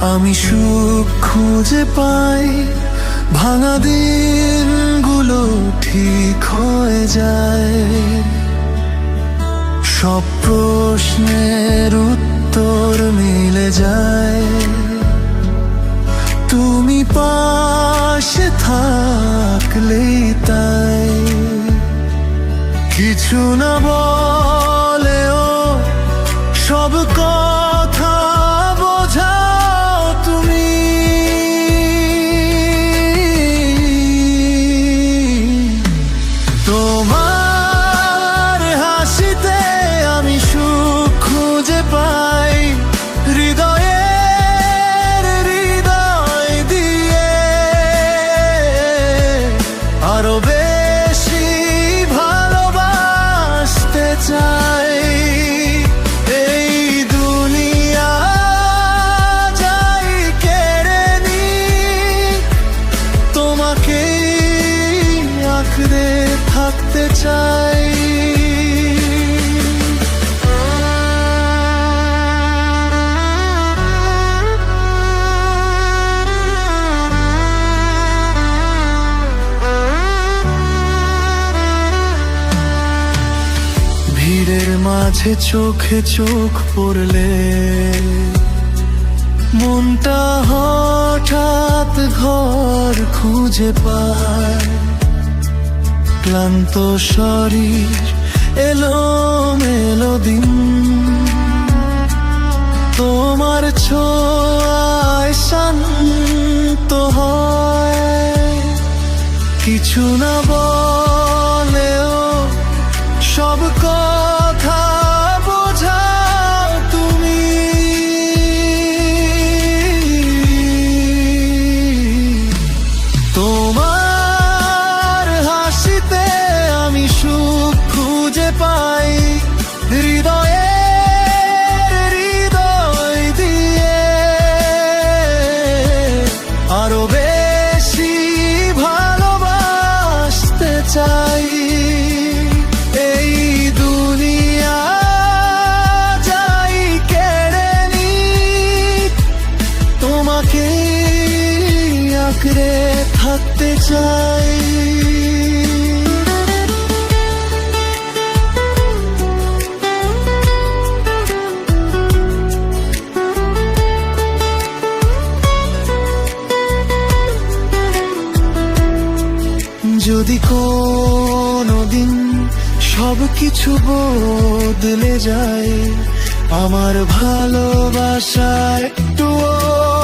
আমি সুখ খুঁজে পাই, ভাঙা দিনগুলো ঠিক হয়ে যায়। সব প্রশ্নের উত্তর মিলে যায়। তুমি পাশে থাকলেই তাই। কিছু না বলেও তোমাকে আঁকড়ে থাকতে চাই। ভিড়ের মাঝে চোখে চোখ পড়লে মনটা হঠাৎ ঘর খুঁজে পায়। ক্লান্ত শরীর এলো মেলো দিন। তোমার ছোঁয়ায় শান্ত হয়। কিছু না বলেও তোমার হাসিতে আমি সুখ খুঁজে পাই। হৃদয়ে হৃদয় দিয়ে। আরও বেশি ভালোবাসতে চাই। তোমাকে থাকতে চাই। যদি কোনদিন সব কিছু বদলে যায় আমার ভালোবাসা একটুও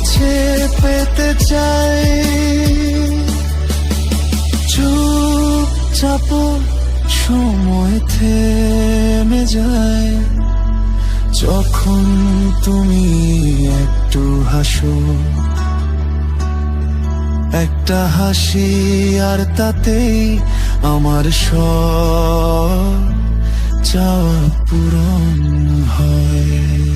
কাছে পেতে চাই। চুপচাপ সময় থেমে যায়। যখন তুমি একটু হাসো, একটা হাসি আর তাতেই আমার সব চাওয়া পূরণ হয়।